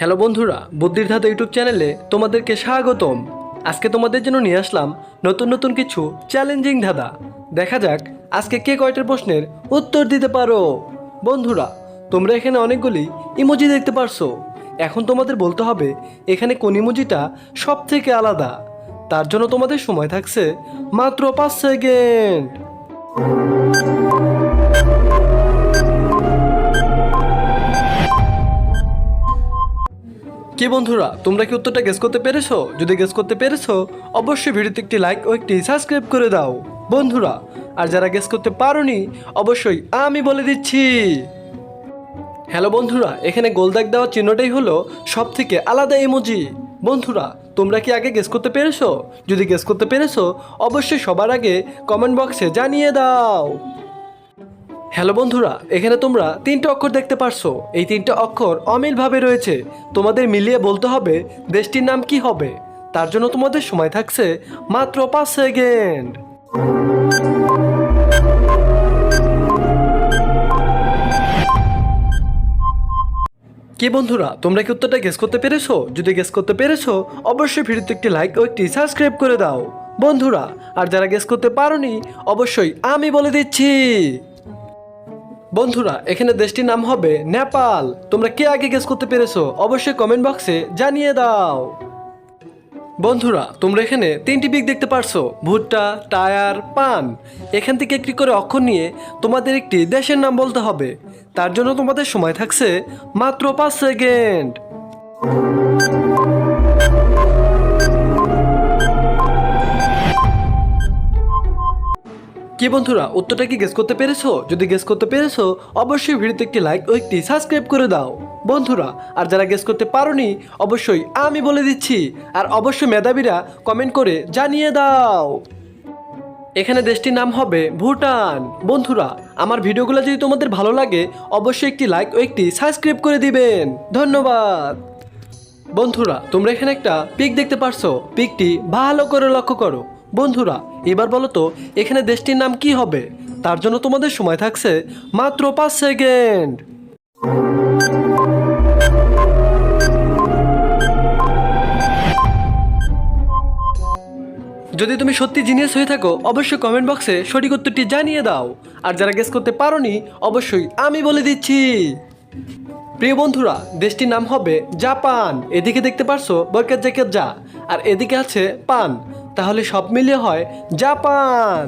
Hello বন্ধুরা, বুদ্ধির ধাতা YouTube চ্যানেলে তোমাদেরকে স্বাগতম। আজকে তোমাদের জন্য নিয়ে আসলাম নতুন নতুন কিছু চ্যালেঞ্জিং ধাঁধা। দেখা যাক, আজকে কে কয়টার প্রশ্নের উত্তর দিতে পারো? বন্ধুরা, তোমরা এখানে অনেকগুলি ইমোজি দেখতে পারছ। এখন তোমাদের বলতে হবে, এখানে কোন ইমোজিটা সব থেকে আলাদা? তার জন্য তোমাদের সময় থাকছে মাত্র পাঁচ সেকেন্ড। কি বন্ধুরা, তোমরা কি উত্তরটা গেস করতে পেরেছ? যদি গেস করতে পেরেছ, অবশ্যই ভিডিওতে একটি লাইক ও একটি সাবস্ক্রাইব করে দাও। বন্ধুরা, আর যারা গেস করতে পারোনি, অবশ্যই আমি বলে দিচ্ছি। হ্যালো বন্ধুরা, এখানে গোলদাগ দেওয়া চিহ্নটাই হলো সব থেকে আলাদা ইমোজি বন্ধুরা, তোমরা কি আগে গেস করতে পেরেছ? যদি গেস করতে পেরেছ, অবশ্যই সবার আগে কমেন্ট বক্সে জানিয়ে দাও। হ্যালো বন্ধুরা, এখানে তোমরা তিনটে অক্ষর দেখতে পারছ। এই তিনটে অক্ষর অমিলভাবে রয়েছে। তোমাদের মিলিয়ে বলতে হবে, দেশটির নাম কি হবে? তার জন্য তোমাদের সময় থাকছে মাত্র পাঁচ সেকেন্ড। কি বন্ধুরা, তোমরা কি উত্তরটা গেস করতে পেরেছ? যদি গেস করতে পেরেছ, অবশ্যই ভিডিওতে একটি লাইক ও একটি সাবস্ক্রাইব করে দাও। বন্ধুরা, আর যারা গেস করতে পারোনি, অবশ্যই আমি বলে দিচ্ছি। বন্ধুরা, এখানে দেশটির নাম হবে নেপাল। তোমরা কে আগে গেস করতে পেরেছ? অবশ্যই কমেন্ট বক্সে জানিয়ে দাও। বন্ধুরা, তোমরা এখানে তিনটি পিক দেখতে পারছ, ভুট্টা, টায়ার, পান। এখান থেকে একটি করে অক্ষর নিয়ে তোমাদের একটি দেশের নাম বলতে হবে। তার জন্য তোমাদের সময় থাকছে মাত্র পাঁচ সেকেন্ড। কি বন্ধুরা, উত্তরটা কি গেস করতে পেরেছ? যদি গেস করতে পেরেছ, অবশ্যই ভিডিওতে একটি লাইক ও একটি সাবস্ক্রাইব করে দাও। বন্ধুরা, আর যারা গেস করতে পারোনি, অবশ্যই আমি বলে দিচ্ছি, আর অবশ্যই মেধাবীরা কমেন্ট করে জানিয়ে দাও। এখানে দেশটির নাম হবে ভুটান। বন্ধুরা, আমার ভিডিওগুলো যদি তোমাদের ভালো লাগে, অবশ্যই একটি লাইক ও একটি সাবস্ক্রাইব করে দিবেন। ধন্যবাদ। বন্ধুরা, তোমরা এখানে একটা পিক দেখতে পারছ। পিকটি ভালো করে লক্ষ্য করো। বন্ধুরা, এবার বলো তো, এখানে দেশটির নাম কি হবে? তার জন্য তোমাদের সময় থাকছে মাত্র পাঁচ সেকেন্ড। যদি তুমি সত্যি জিনিয়াস হয়ে থাকো, অবশ্যই কমেন্ট বক্সে সঠিক উত্তরটি জানিয়ে দাও। আর যারা গেস করতে পারোনি, অবশ্যই আমি বলে দিচ্ছি। প্রিয় বন্ধুরা, দেশটির নাম হবে জাপান। এদিকে দেখতে পারছ বরকাত জ্যাকেট যা আর এদিকে আছে পান। তাহলে সব মিলিয়ে হয় জাপান।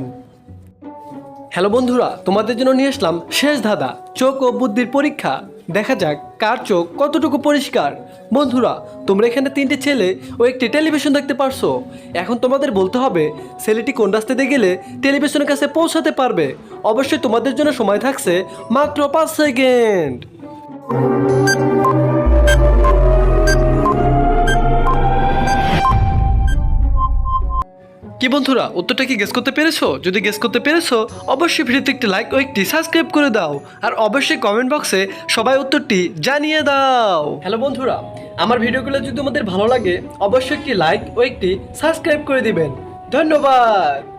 হ্যালো বন্ধুরা, তোমাদের জন্য নিয়ে আসলাম শেষ ধাঁধা, চোখ ও বুদ্ধির পরীক্ষা। দেখা যাক কার চোখ কতটুকু পরিষ্কার। বন্ধুরা, তোমরা এখানে তিনটে ছেলে ও একটি টেলিভিশন দেখতে পারছ। এখন তোমাদের বলতে হবে, ছেলেটি কোন রাস্তা দিয়ে গেলে টেলিভিশনের কাছে পৌঁছাতে পারবে। অবশ্যই তোমাদের জন্য সময় থাকছে মাত্র পাঁচ সেকেন্ড। কি বন্ধুরা, উত্তরটা কি গেস করতে পেরেছ? যদি গেস করতে পেরেছ, অবশ্যই ভিডিওতে একটি লাইক ও একটি সাবস্ক্রাইব করে দাও। আর অবশ্যই কমেন্ট বক্সে সবাই উত্তরটি জানিয়ে দাও। হ্যালো বন্ধুরা, আমার ভিডিওগুলো যদি তোমাদের ভালো লাগে, অবশ্যই একটি লাইক ও একটি সাবস্ক্রাইব করে দিবেন। ধন্যবাদ!